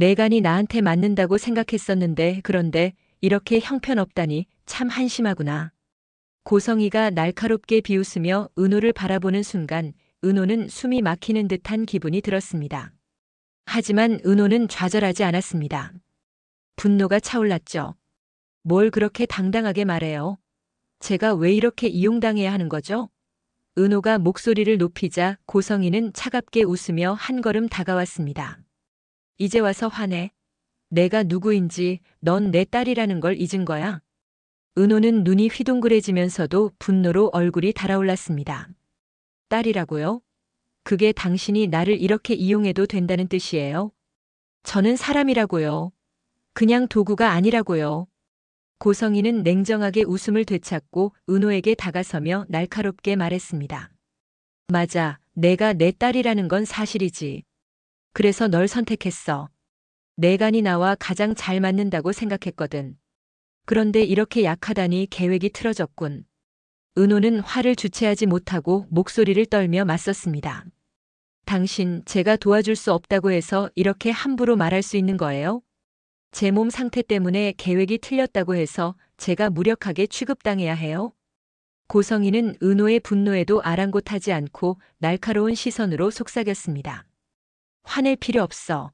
내간이 나한테 맞는다고 생각했었는데 그런데 이렇게 형편없다니 참 한심하구나. 고성이가 날카롭게 비웃으며 은호를 바라보는 순간 은호는 숨이 막히는 듯한 기분이 들었습니다. 하지만 은호는 좌절하지 않았습니다. 분노가 차올랐죠. 뭘 그렇게 당당하게 말해요? 제가 왜 이렇게 이용당해야 하는 거죠? 은호가 목소리를 높이자 고성이는 차갑게 웃으며 한 걸음 다가왔습니다. 이제 와서 화내. 내가 누구인지 넌 내 딸이라는 걸 잊은 거야. 은호는 눈이 휘둥그레지면서도 분노로 얼굴이 달아올랐습니다. 딸이라고요? 그게 당신이 나를 이렇게 이용해도 된다는 뜻이에요? 저는 사람이라고요. 그냥 도구가 아니라고요. 고성이는 냉정하게 웃음을 되찾고 은호에게 다가서며 날카롭게 말했습니다. 맞아, 내가 내 딸이라는 건 사실이지. 그래서 널 선택했어. 내 간이 나와 가장 잘 맞는다고 생각했거든. 그런데 이렇게 약하다니 계획이 틀어졌군. 은호는 화를 주체하지 못하고 목소리를 떨며 맞섰습니다. 당신, 제가 도와줄 수 없다고 해서 이렇게 함부로 말할 수 있는 거예요? 제 몸 상태 때문에 계획이 틀렸다고 해서 제가 무력하게 취급당해야 해요? 고성이는 은호의 분노에도 아랑곳하지 않고 날카로운 시선으로 속삭였습니다. 화낼 필요 없어.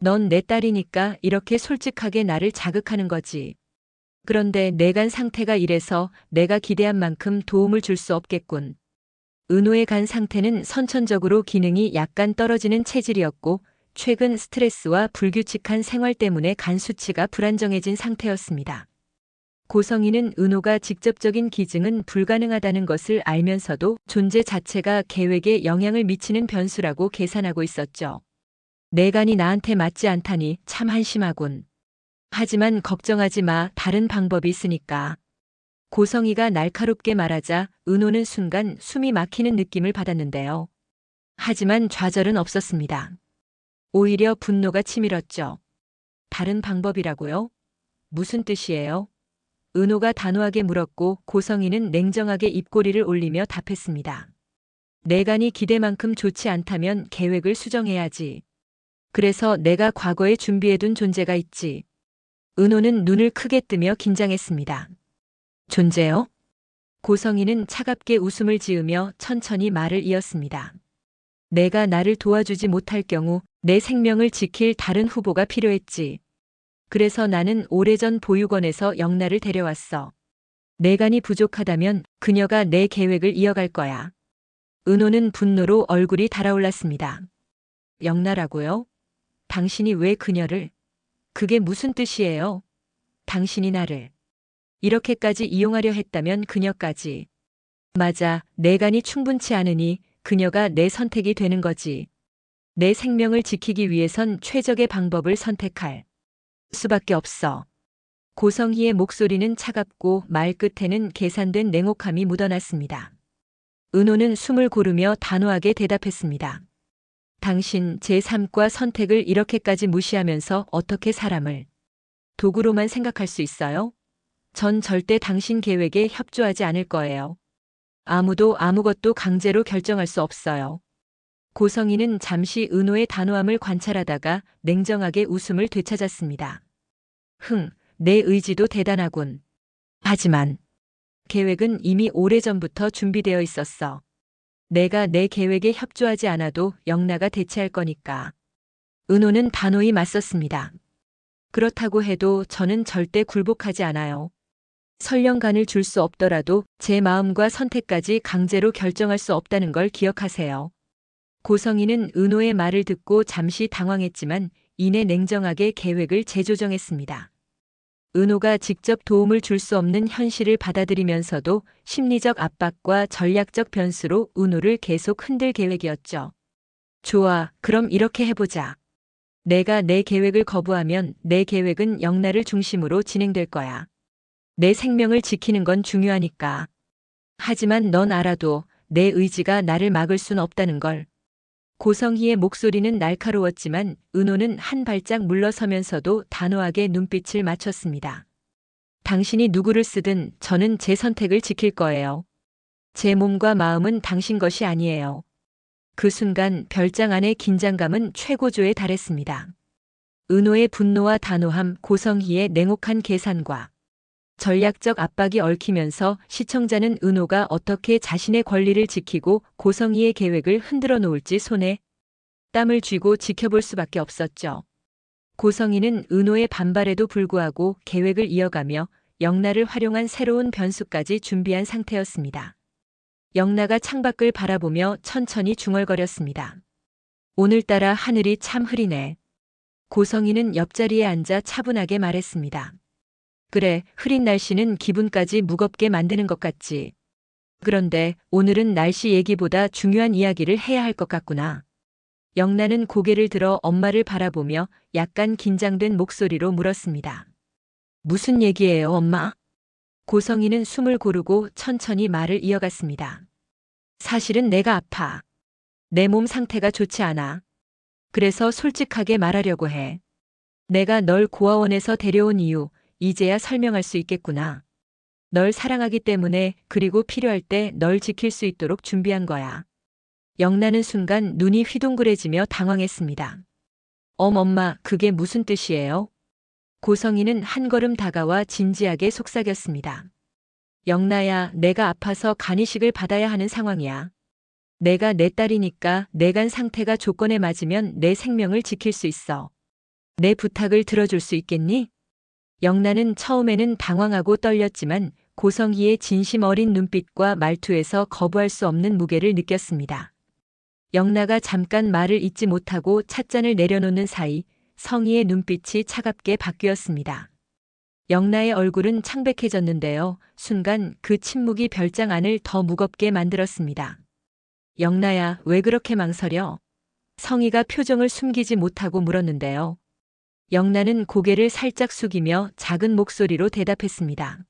넌 내 딸이니까 이렇게 솔직하게 나를 자극하는 거지. 그런데 내간 상태가 이래서 내가 기대한 만큼 도움을 줄 수 없겠군. 은호의 간 상태는 선천적으로 기능이 약간 떨어지는 체질이었고 최근 스트레스와 불규칙한 생활 때문에 간 수치가 불안정해진 상태였습니다. 고성이는 은호가 직접적인 기증은 불가능하다는 것을 알면서도 존재 자체가 계획에 영향을 미치는 변수라고 계산하고 있었죠. 내 간이 나한테 맞지 않다니 참 한심하군. 하지만 걱정하지 마. 다른 방법이 있으니까. 고성이가 날카롭게 말하자 은호는 순간 숨이 막히는 느낌을 받았는데요. 하지만 좌절은 없었습니다. 오히려 분노가 치밀었죠. 다른 방법이라고요? 무슨 뜻이에요? 은호가 단호하게 물었고 고성이는 냉정하게 입꼬리를 올리며 답했습니다. 내간이 기대만큼 좋지 않다면 계획을 수정해야지. 그래서 내가 과거에 준비해둔 존재가 있지. 은호는 눈을 크게 뜨며 긴장했습니다. 존재요? 고성이는 차갑게 웃음을 지으며 천천히 말을 이었습니다. 내가 나를 도와주지 못할 경우 내 생명을 지킬 다른 후보가 필요했지. 그래서 나는 오래전 보육원에서 영나를 데려왔어. 내간이 부족하다면 그녀가 내 계획을 이어갈 거야. 은호는 분노로 얼굴이 달아올랐습니다. 영나라고요? 당신이 왜 그녀를? 그게 무슨 뜻이에요? 당신이 나를 이렇게까지 이용하려 했다면 그녀까지. 맞아, 내 간이 충분치 않으니 그녀가 내 선택이 되는 거지. 내 생명을 지키기 위해선 최적의 방법을 선택할 수밖에 없어. 고성희의 목소리는 차갑고 말 끝에는 계산된 냉혹함이 묻어났습니다. 은호는 숨을 고르며 단호하게 대답했습니다. 당신 제 삶과 선택을 이렇게까지 무시하면서 어떻게 사람을 도구로만 생각할 수 있어요? 전 절대 당신 계획에 협조하지 않을 거예요. 아무도 아무것도 강제로 결정할 수 없어요. 고성이는 잠시 은호의 단호함을 관찰하다가 냉정하게 웃음을 되찾았습니다. 흥, 내 의지도 대단하군. 하지만 계획은 이미 오래전부터 준비되어 있었어. 내가 내 계획에 협조하지 않아도 영나가 대체할 거니까. 은호는 단호히 맞섰습니다. 그렇다고 해도 저는 절대 굴복하지 않아요. 설령간을 줄 수 없더라도 제 마음과 선택까지 강제로 결정할 수 없다는 걸 기억하세요. 고성이는 은호의 말을 듣고 잠시 당황했지만 이내 냉정하게 계획을 재조정했습니다. 은호가 직접 도움을 줄 수 없는 현실을 받아들이면서도 심리적 압박과 전략적 변수로 은호를 계속 흔들 계획이었죠. 좋아, 그럼 이렇게 해보자. 내가 내 계획을 거부하면 내 계획은 영나를 중심으로 진행될 거야. 내 생명을 지키는 건 중요하니까. 하지만 넌 알아도 내 의지가 나를 막을 순 없다는 걸. 고성희의 목소리는 날카로웠지만 은호는 한 발짝 물러서면서도 단호하게 눈빛을 맞췄습니다. 당신이 누구를 쓰든 저는 제 선택을 지킬 거예요. 제 몸과 마음은 당신 것이 아니에요. 그 순간 별장 안의 긴장감은 최고조에 달했습니다. 은호의 분노와 단호함, 고성희의 냉혹한 계산과 전략적 압박이 얽히면서 시청자는 은호가 어떻게 자신의 권리를 지키고 고성희의 계획을 흔들어 놓을지 손에 땀을 쥐고 지켜볼 수밖에 없었죠. 고성희는 은호의 반발에도 불구하고 계획을 이어가며 영나를 활용한 새로운 변수까지 준비한 상태였습니다. 영나가 창밖을 바라보며 천천히 중얼거렸습니다. 오늘따라 하늘이 참 흐리네. 고성희는 옆자리에 앉아 차분하게 말했습니다. 그래, 흐린 날씨는 기분까지 무겁게 만드는 것 같지. 그런데 오늘은 날씨 얘기보다 중요한 이야기를 해야 할 것 같구나. 영나는 고개를 들어 엄마를 바라보며 약간 긴장된 목소리로 물었습니다. 무슨 얘기예요, 엄마? 고성희는 숨을 고르고 천천히 말을 이어갔습니다. 사실은 내가 아파. 내 몸 상태가 좋지 않아. 그래서 솔직하게 말하려고 해. 내가 널 고아원에서 데려온 이유, 이제야 설명할 수 있겠구나. 널 사랑하기 때문에 그리고 필요할 때 널 지킬 수 있도록 준비한 거야. 영나는 순간 눈이 휘둥그레지며 당황했습니다. 엄 엄마, 그게 무슨 뜻이에요? 고성희는 한 걸음 다가와 진지하게 속삭였습니다. 영나야, 내가 아파서 간이식을 받아야 하는 상황이야. 내가 내 딸이니까 내 간 상태가 조건에 맞으면 내 생명을 지킬 수 있어. 내 부탁을 들어줄 수 있겠니? 영나는 처음에는 당황하고 떨렸지만 고성희의 진심 어린 눈빛과 말투에서 거부할 수 없는 무게를 느꼈습니다. 영나가 잠깐 말을 잇지 못하고 찻잔을 내려놓는 사이 성희의 눈빛이 차갑게 바뀌었습니다. 영나의 얼굴은 창백해졌는데요. 순간 그 침묵이 별장 안을 더 무겁게 만들었습니다. 영나야, 왜 그렇게 망설여? 성희가 표정을 숨기지 못하고 물었는데요. 영나는 고개를 살짝 숙이며 작은 목소리로 대답했습니다.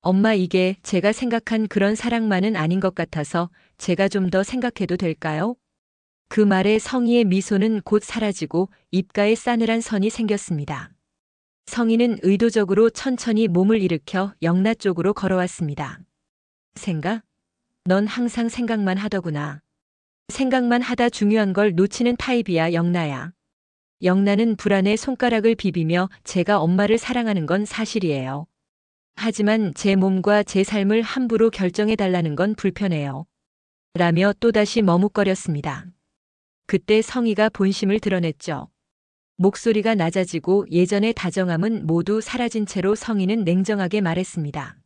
엄마 이게 제가 생각한 그런 사랑만은 아닌 것 같아서 제가 좀 더 생각해도 될까요? 그 말에 성희의 미소는 곧 사라지고 입가에 싸늘한 선이 생겼습니다. 성희는 의도적으로 천천히 몸을 일으켜 영나 쪽으로 걸어왔습니다. 생각? 넌 항상 생각만 하더구나. 생각만 하다 중요한 걸 놓치는 타입이야, 영나야. 영나는 불안에 손가락을 비비며 제가 엄마를 사랑하는 건 사실이에요. 하지만 제 몸과 제 삶을 함부로 결정해 달라는 건 불편해요. 라며 또다시 머뭇거렸습니다. 그때 성희가 본심을 드러냈죠. 목소리가 낮아지고 예전의 다정함은 모두 사라진 채로 성희는 냉정하게 말했습니다.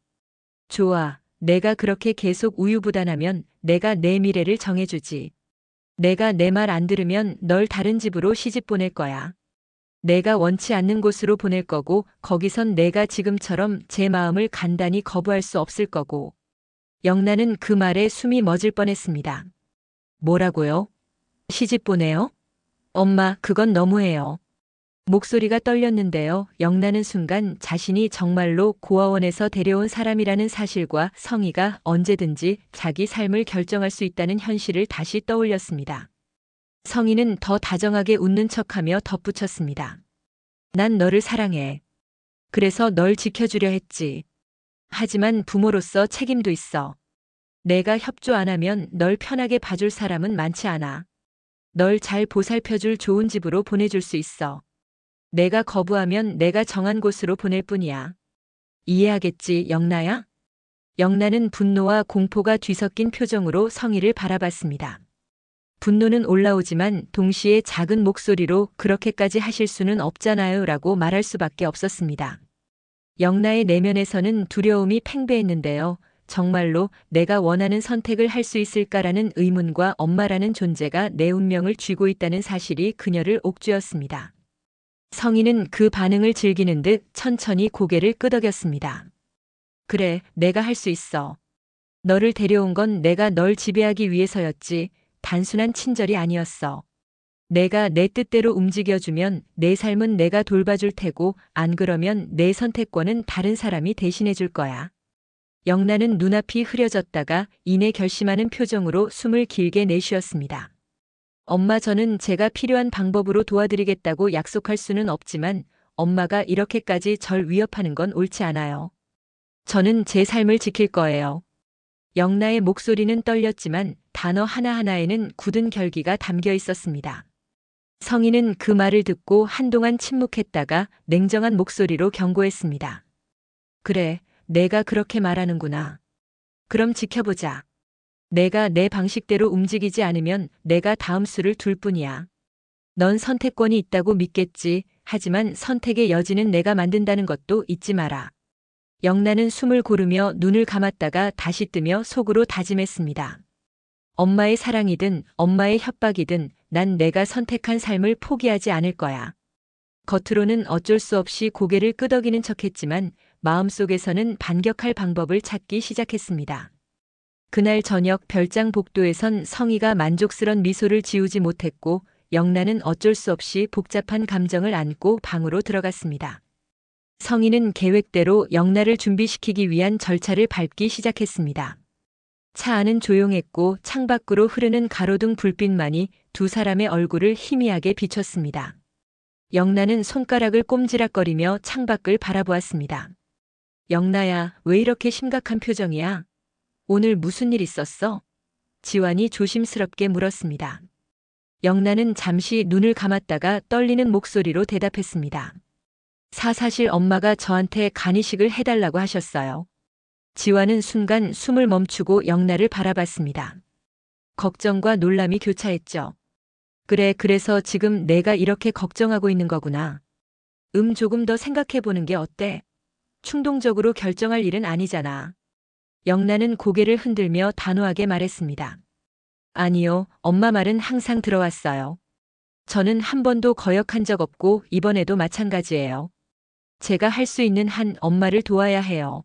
좋아. 내가 그렇게 계속 우유부단하면 내가 내 미래를 정해주지. 내가 내 말 안 들으면 널 다른 집으로 시집 보낼 거야. 내가 원치 않는 곳으로 보낼 거고 거기선 내가 지금처럼 제 마음을 간단히 거부할 수 없을 거고. 영나는 그 말에 숨이 멎을 뻔했습니다. 뭐라고요? 시집 보내요? 엄마, 그건 너무해요. 목소리가 떨렸는데요. 영나는 순간 자신이 정말로 고아원에서 데려온 사람이라는 사실과 성희가 언제든지 자기 삶을 결정할 수 있다는 현실을 다시 떠올렸습니다. 성희는 더 다정하게 웃는 척하며 덧붙였습니다. 난 너를 사랑해. 그래서 널 지켜주려 했지. 하지만 부모로서 책임도 있어. 내가 협조 안 하면 널 편하게 봐줄 사람은 많지 않아. 널 잘 보살펴줄 좋은 집으로 보내줄 수 있어. 내가 거부하면 내가 정한 곳으로 보낼 뿐이야. 이해하겠지, 영나야? 영나는 분노와 공포가 뒤섞인 표정으로 성희를 바라봤습니다. 분노는 올라오지만 동시에 작은 목소리로 그렇게까지 하실 수는 없잖아요 라고 말할 수밖에 없었습니다. 영나의 내면에서는 두려움이 팽배했는데요. 정말로 내가 원하는 선택을 할 수 있을까라는 의문과 엄마라는 존재가 내 운명을 쥐고 있다는 사실이 그녀를 옥죄었습니다. 성희는 그 반응을 즐기는 듯 천천히 고개를 끄덕였습니다. 그래, 내가 할 수 있어. 너를 데려온 건 내가 널 지배하기 위해서였지, 단순한 친절이 아니었어. 내가 내 뜻대로 움직여주면 내 삶은 내가 돌봐줄 테고, 안 그러면 내 선택권은 다른 사람이 대신해 줄 거야. 영나는 눈앞이 흐려졌다가 이내 결심하는 표정으로 숨을 길게 내쉬었습니다. 엄마 저는 제가 필요한 방법으로 도와드리겠다고 약속할 수는 없지만 엄마가 이렇게까지 절 위협하는 건 옳지 않아요. 저는 제 삶을 지킬 거예요. 영나의 목소리는 떨렸지만 단어 하나하나에는 굳은 결기가 담겨 있었습니다. 성희는 그 말을 듣고 한동안 침묵했다가 냉정한 목소리로 경고했습니다. 그래, 내가 그렇게 말하는구나. 그럼 지켜보자. 내가 내 방식대로 움직이지 않으면 내가 다음 수를 둘 뿐이야. 넌 선택권이 있다고 믿겠지. 하지만 선택의 여지는 내가 만든다는 것도 잊지 마라. 영란은 숨을 고르며 눈을 감았다가 다시 뜨며 속으로 다짐했습니다. 엄마의 사랑이든 엄마의 협박이든 난 내가 선택한 삶을 포기하지 않을 거야. 겉으로는 어쩔 수 없이 고개를 끄덕이는 척했지만 마음속에서는 반격할 방법을 찾기 시작했습니다. 그날 저녁 별장 복도에선 성희가 만족스런 미소를 지우지 못했고 영란은 어쩔 수 없이 복잡한 감정을 안고 방으로 들어갔습니다. 성희는 계획대로 영란을 준비시키기 위한 절차를 밟기 시작했습니다. 차 안은 조용했고 창밖으로 흐르는 가로등 불빛만이 두 사람의 얼굴을 희미하게 비췄습니다. 영란은 손가락을 꼼지락거리며 창밖을 바라보았습니다. 영나야, 왜 이렇게 심각한 표정이야? 오늘 무슨 일 있었어? 지환이 조심스럽게 물었습니다. 영란은 잠시 눈을 감았다가 떨리는 목소리로 대답했습니다. 사사실 엄마가 저한테 간이식을 해달라고 하셨어요. 지환은 순간 숨을 멈추고 영나를 바라봤습니다. 걱정과 놀람이 교차했죠. 그래, 그래서 지금 내가 이렇게 걱정하고 있는 거구나. 음, 조금 더 생각해 보는 게 어때? 충동적으로 결정할 일은 아니잖아. 영란은 고개를 흔들며 단호하게 말했습니다. 아니요, 엄마 말은 항상 들어왔어요. 저는 한 번도 거역한 적 없고 이번에도 마찬가지예요. 제가 할 수 있는 한 엄마를 도와야 해요.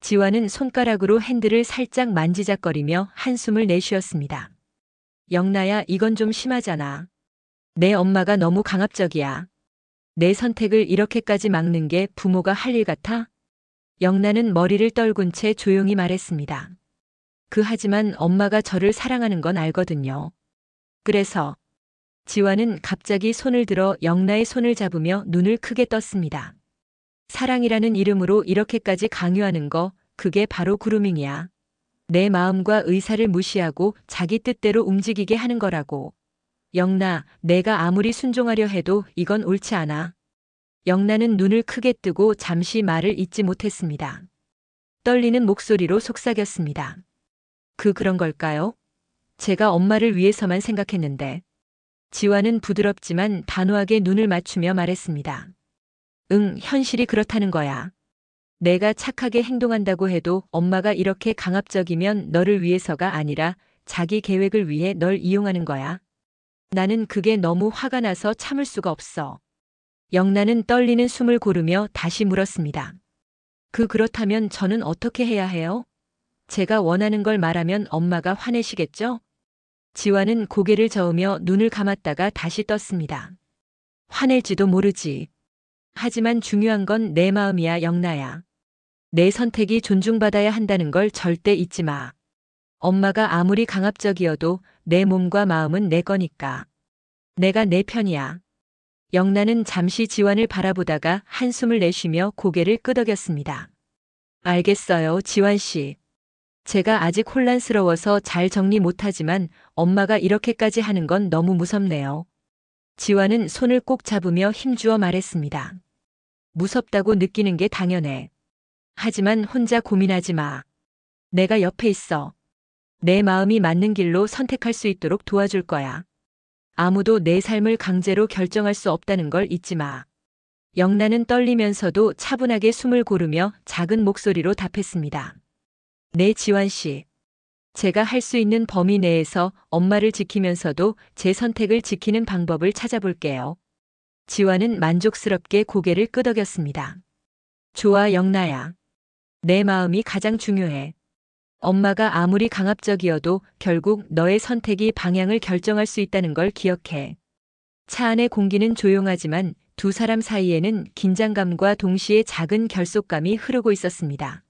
지화는 손가락으로 핸들을 살짝 만지작거리며 한숨을 내쉬었습니다. 영나야, 이건 좀 심하잖아. 내 엄마가 너무 강압적이야. 내 선택을 이렇게까지 막는 게 부모가 할 일 같아? 영나는 머리를 떨군 채 조용히 말했습니다. 그 하지만 엄마가 저를 사랑하는 건 알거든요. 그래서 지화는 갑자기 손을 들어 영나의 손을 잡으며 눈을 크게 떴습니다. 사랑이라는 이름으로 이렇게까지 강요하는 거, 그게 바로 그루밍이야. 내 마음과 의사를 무시하고 자기 뜻대로 움직이게 하는 거라고. 영나, 내가 아무리 순종하려 해도 이건 옳지 않아. 영나는 눈을 크게 뜨고 잠시 말을 잇지 못했습니다. 떨리는 목소리로 속삭였습니다. 그 그런 걸까요? 제가 엄마를 위해서만 생각했는데. 지화는 부드럽지만 단호하게 눈을 맞추며 말했습니다. 응, 현실이 그렇다는 거야. 내가 착하게 행동한다고 해도 엄마가 이렇게 강압적이면 너를 위해서가 아니라 자기 계획을 위해 널 이용하는 거야. 나는 그게 너무 화가 나서 참을 수가 없어. 영란은 떨리는 숨을 고르며 다시 물었습니다. 그 그렇다면 저는 어떻게 해야 해요? 제가 원하는 걸 말하면 엄마가 화내시겠죠? 지화는 고개를 저으며 눈을 감았다가 다시 떴습니다. 화낼지도 모르지. 하지만 중요한 건 내 마음이야, 영나야. 내 선택이 존중받아야 한다는 걸 절대 잊지 마. 엄마가 아무리 강압적이어도 내 몸과 마음은 내 거니까. 내가 내 편이야. 영나는 잠시 지환을 바라보다가 한숨을 내쉬며 고개를 끄덕였습니다. 알겠어요, 지환 씨. 제가 아직 혼란스러워서 잘 정리 못하지만 엄마가 이렇게까지 하는 건 너무 무섭네요. 지환은 손을 꼭 잡으며 힘주어 말했습니다. 무섭다고 느끼는 게 당연해. 하지만 혼자 고민하지 마. 내가 옆에 있어. 내 마음이 맞는 길로 선택할 수 있도록 도와줄 거야. 아무도 내 삶을 강제로 결정할 수 없다는 걸 잊지 마. 영란은 떨리면서도 차분하게 숨을 고르며 작은 목소리로 답했습니다. 네, 지환 씨. 제가 할 수 있는 범위 내에서 엄마를 지키면서도 제 선택을 지키는 방법을 찾아볼게요. 지환은 만족스럽게 고개를 끄덕였습니다. 좋아, 영나야. 내 마음이 가장 중요해. 엄마가 아무리 강압적이어도 결국 너의 선택이 방향을 결정할 수 있다는 걸 기억해. 차 안의 공기는 조용하지만 두 사람 사이에는 긴장감과 동시에 작은 결속감이 흐르고 있었습니다.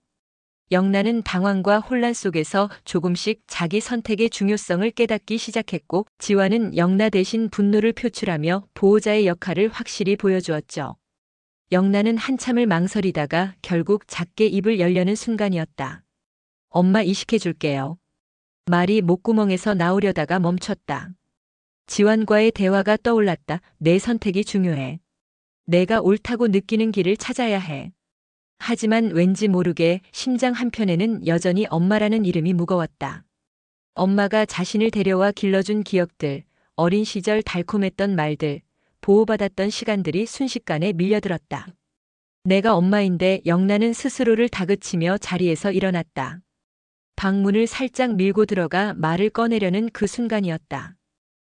영란은 당황과 혼란 속에서 조금씩 자기 선택의 중요성을 깨닫기 시작했고 지화는 영나 대신 분노를 표출하며 보호자의 역할을 확실히 보여주었죠. 영란은 한참을 망설이다가 결국 작게 입을 열려는 순간이었다. 엄마 이식해 줄게요. 말이 목구멍에서 나오려다가 멈췄다. 지환과의 대화가 떠올랐다. 내 선택이 중요해. 내가 옳다고 느끼는 길을 찾아야 해. 하지만 왠지 모르게 심장 한편에는 여전히 엄마라는 이름이 무거웠다. 엄마가 자신을 데려와 길러준 기억들, 어린 시절 달콤했던 말들, 보호받았던 시간들이 순식간에 밀려들었다. 내가 엄마인데 영란은 스스로를 다그치며 자리에서 일어났다. 방문을 살짝 밀고 들어가 말을 꺼내려는 그 순간이었다.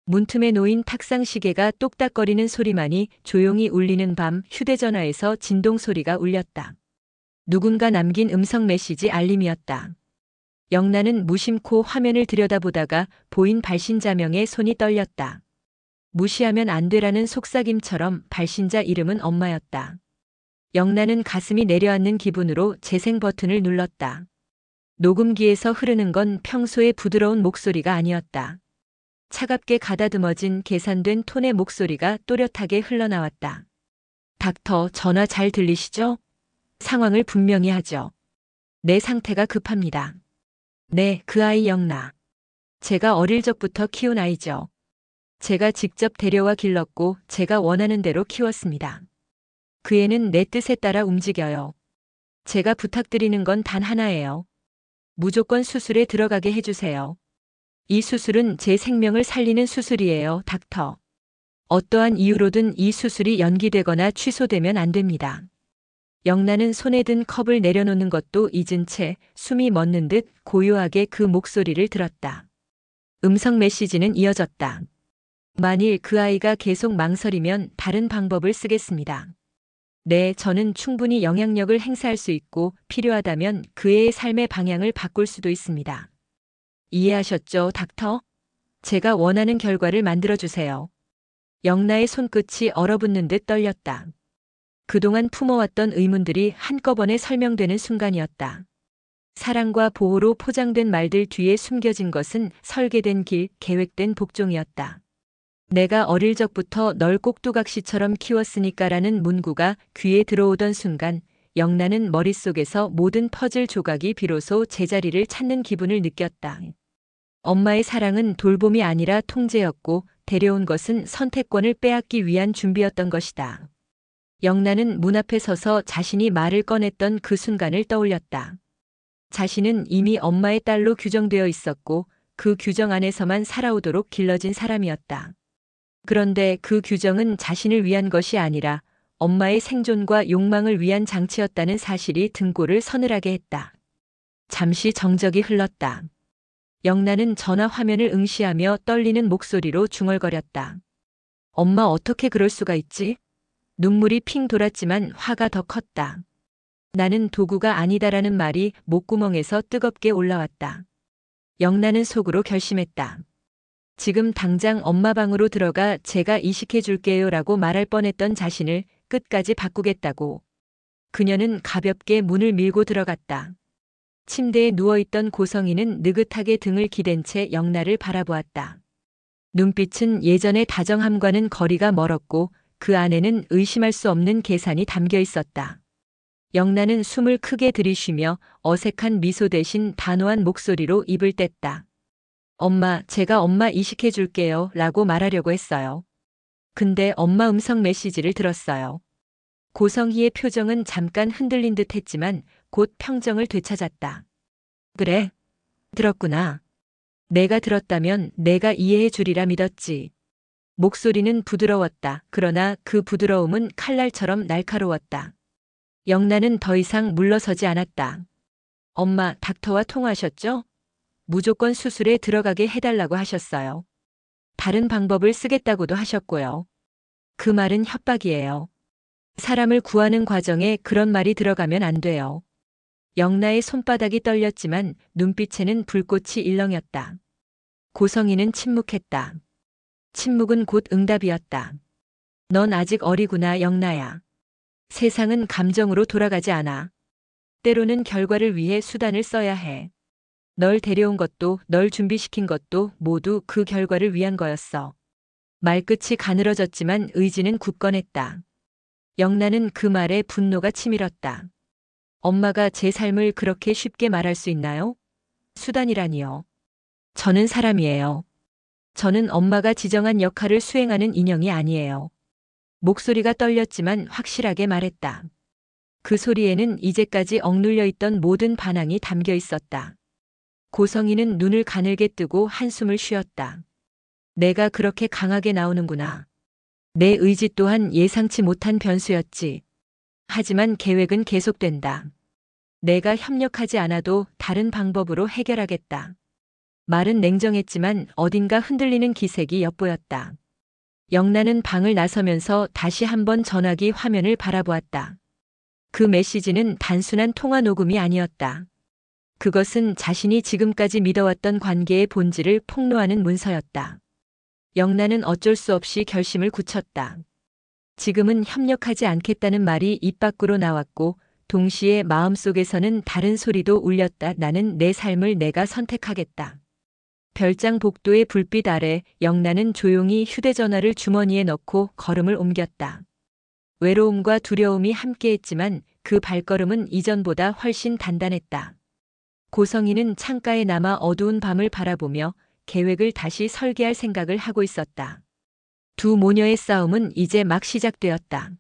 문틈에 놓인 탁상 시계가 똑딱거리는 소리만이 조용히 울리는 밤 휴대전화에서 진동 소리가 울렸다. 누군가 남긴 음성 메시지 알림이었다. 영란은 무심코 화면을 들여다보다가 보인 발신자명에 손이 떨렸다. 무시하면 안 되라는 속삭임처럼 발신자 이름은 엄마였다. 영란은 가슴이 내려앉는 기분으로 재생 버튼을 눌렀다. 녹음기에서 흐르는 건 평소의 부드러운 목소리가 아니었다. 차갑게 가다듬어진 계산된 톤의 목소리가 또렷하게 흘러나왔다. 닥터, 전화 잘 들리시죠? 상황을 분명히 하죠. 내 상태가 급합니다. 네, 그 아이 영나. 제가 어릴 적부터 키운 아이죠. 제가 직접 데려와 길렀고 제가 원하는 대로 키웠습니다. 그 애는 내 뜻에 따라 움직여요. 제가 부탁드리는 건 단 하나예요. 무조건 수술에 들어가게 해주세요. 이 수술은 제 생명을 살리는 수술이에요, 닥터. 어떠한 이유로든 이 수술이 연기되거나 취소되면 안 됩니다. 영란은 손에 든 컵을 내려놓는 것도 잊은 채 숨이 멎는 듯 고요하게 그 목소리를 들었다. 음성 메시지는 이어졌다. 만일 그 아이가 계속 망설이면 다른 방법을 쓰겠습니다. 네, 저는 충분히 영향력을 행사할 수 있고 필요하다면 그 애의 삶의 방향을 바꿀 수도 있습니다. 이해하셨죠, 닥터? 제가 원하는 결과를 만들어주세요. 영나의 손끝이 얼어붙는 듯 떨렸다. 그동안 품어왔던 의문들이 한꺼번에 설명되는 순간이었다. 사랑과 보호로 포장된 말들 뒤에 숨겨진 것은 설계된 길, 계획된 복종이었다. 내가 어릴 적부터 널 꼭두각시처럼 키웠으니까라는 문구가 귀에 들어오던 순간 영나는 머릿속에서 모든 퍼즐 조각이 비로소 제자리를 찾는 기분을 느꼈다. 엄마의 사랑은 돌봄이 아니라 통제였고 데려온 것은 선택권을 빼앗기 위한 준비였던 것이다. 영나는 문 앞에 서서 자신이 말을 꺼냈던 그 순간을 떠올렸다. 자신은 이미 엄마의 딸로 규정되어 있었고 그 규정 안에서만 살아오도록 길러진 사람이었다. 그런데 그 규정은 자신을 위한 것이 아니라 엄마의 생존과 욕망을 위한 장치였다는 사실이 등골을 서늘하게 했다. 잠시 정적이 흘렀다. 영란은 전화 화면을 응시하며 떨리는 목소리로 중얼거렸다. 엄마 어떻게 그럴 수가 있지? 눈물이 핑 돌았지만 화가 더 컸다. 나는 도구가 아니다라는 말이 목구멍에서 뜨겁게 올라왔다. 영란은 속으로 결심했다. 지금 당장 엄마 방으로 들어가 제가 이식해 줄게요 라고 말할 뻔했던 자신을 끝까지 바꾸겠다고. 그녀는 가볍게 문을 밀고 들어갔다. 침대에 누워있던 고성이는 느긋하게 등을 기댄 채 영나를 바라보았다. 눈빛은 예전의 다정함과는 거리가 멀었고 그 안에는 의심할 수 없는 계산이 담겨 있었다. 영나는 숨을 크게 들이쉬며 어색한 미소 대신 단호한 목소리로 입을 뗐다. 엄마, 제가 엄마 이식해 줄게요. 라고 말하려고 했어요. 근데 엄마 음성 메시지를 들었어요. 고성희의 표정은 잠깐 흔들린 듯 했지만 곧 평정을 되찾았다. 그래. 들었구나. 내가 들었다면 내가 이해해 주리라 믿었지. 목소리는 부드러웠다. 그러나 그 부드러움은 칼날처럼 날카로웠다. 영란은 더 이상 물러서지 않았다. 엄마, 닥터와 통화하셨죠? 무조건 수술에 들어가게 해달라고 하셨어요. 다른 방법을 쓰겠다고도 하셨고요. 그 말은 협박이에요. 사람을 구하는 과정에 그런 말이 들어가면 안 돼요. 영나의 손바닥이 떨렸지만 눈빛에는 불꽃이 일렁였다. 고성이는 침묵했다. 침묵은 곧 응답이었다. 넌 아직 어리구나, 영나야. 세상은 감정으로 돌아가지 않아. 때로는 결과를 위해 수단을 써야 해. 널 데려온 것도 널 준비시킨 것도 모두 그 결과를 위한 거였어. 말끝이 가늘어졌지만 의지는 굳건했다. 영나는 그 말에 분노가 치밀었다. 엄마가 제 삶을 그렇게 쉽게 말할 수 있나요? 수단이라니요. 저는 사람이에요. 저는 엄마가 지정한 역할을 수행하는 인형이 아니에요. 목소리가 떨렸지만 확실하게 말했다. 그 소리에는 이제까지 억눌려 있던 모든 반항이 담겨 있었다. 고성이는 눈을 가늘게 뜨고 한숨을 쉬었다. 내가 그렇게 강하게 나오는구나. 내 의지 또한 예상치 못한 변수였지. 하지만 계획은 계속된다. 내가 협력하지 않아도 다른 방법으로 해결하겠다. 말은 냉정했지만 어딘가 흔들리는 기색이 엿보였다. 영란은 방을 나서면서 다시 한번 전화기 화면을 바라보았다. 그 메시지는 단순한 통화 녹음이 아니었다. 그것은 자신이 지금까지 믿어왔던 관계의 본질을 폭로하는 문서였다. 영란은 어쩔 수 없이 결심을 굳혔다. 지금은 협력하지 않겠다는 말이 입 밖으로 나왔고 동시에 마음속에서는 다른 소리도 울렸다. 나는 내 삶을 내가 선택하겠다. 별장 복도의 불빛 아래 영란은 조용히 휴대전화를 주머니에 넣고 걸음을 옮겼다. 외로움과 두려움이 함께했지만 그 발걸음은 이전보다 훨씬 단단했다. 고성이는 창가에 남아 어두운 밤을 바라보며 계획을 다시 설계할 생각을 하고 있었다. 두 모녀의 싸움은 이제 막 시작되었다.